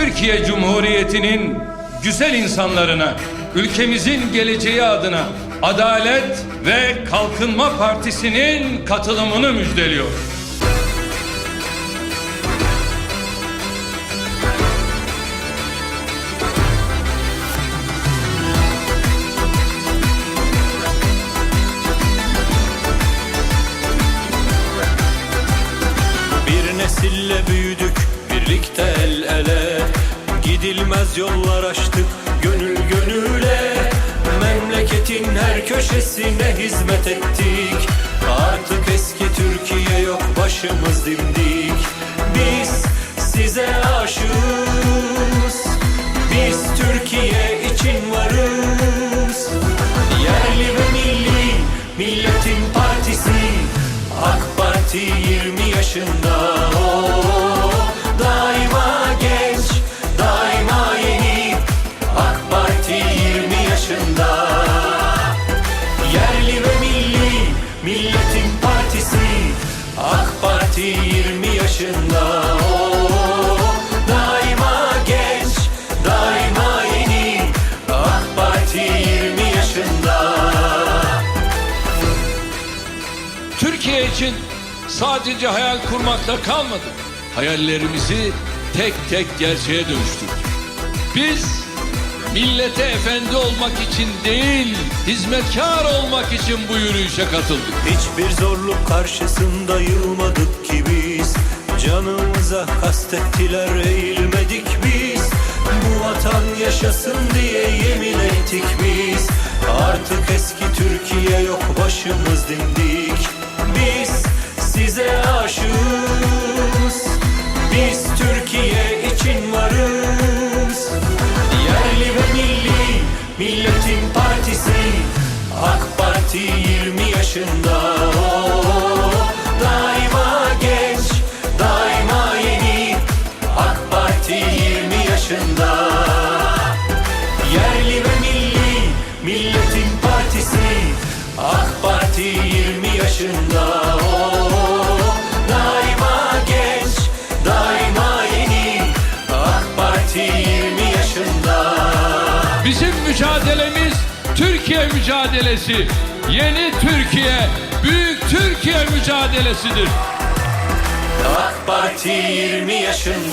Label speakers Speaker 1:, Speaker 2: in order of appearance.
Speaker 1: Türkiye Cumhuriyeti'nin güzel insanlarına, ülkemizin geleceği adına Adalet ve Kalkınma Partisi'nin katılımını müjdeliyor.
Speaker 2: Bir nesille büyüdük birlikte Gidilmez yollar açtık gönül gönüle. Memleketin her köşesine hizmet ettik. Artık eski Türkiye yok başımız dimdik. Biz size aşığız. Biz Türkiye için varız. Yerli ve milli milletin partisi. AK Parti 20 yaşında Parti 20 yaşında o Daima genç, daima yeni AK Parti 20 yaşında
Speaker 1: Türkiye için sadece hayal kurmakla kalmadık. Hayallerimizi tek tek gerçeğe dönüştürdük. Biz millete efendi olmak için değil, hizmetkar olmak için bu yürüyüşe katıldık.
Speaker 2: Hiçbir zorluk karşısında yılmadık ki biz. Canımıza kastettiler eğilmedik biz. Bu vatan yaşasın diye yemin ettik biz. Artık eski Türkiye yok başımız dimdik Biz size aşığız Parti 20 yaşında. O Daima genç, daima yeni. AK Parti 20 yaşında. Yerli ve milli milletin partisi. AK Parti 20 yaşında. O Daima genç, daima yeni. AK Parti 20 yaşında.
Speaker 1: Bizim mücadelemiz Türkiye mücadelesi. Yeni Türkiye, büyük Türkiye mücadelesidir.
Speaker 2: AK Parti 20 yaşında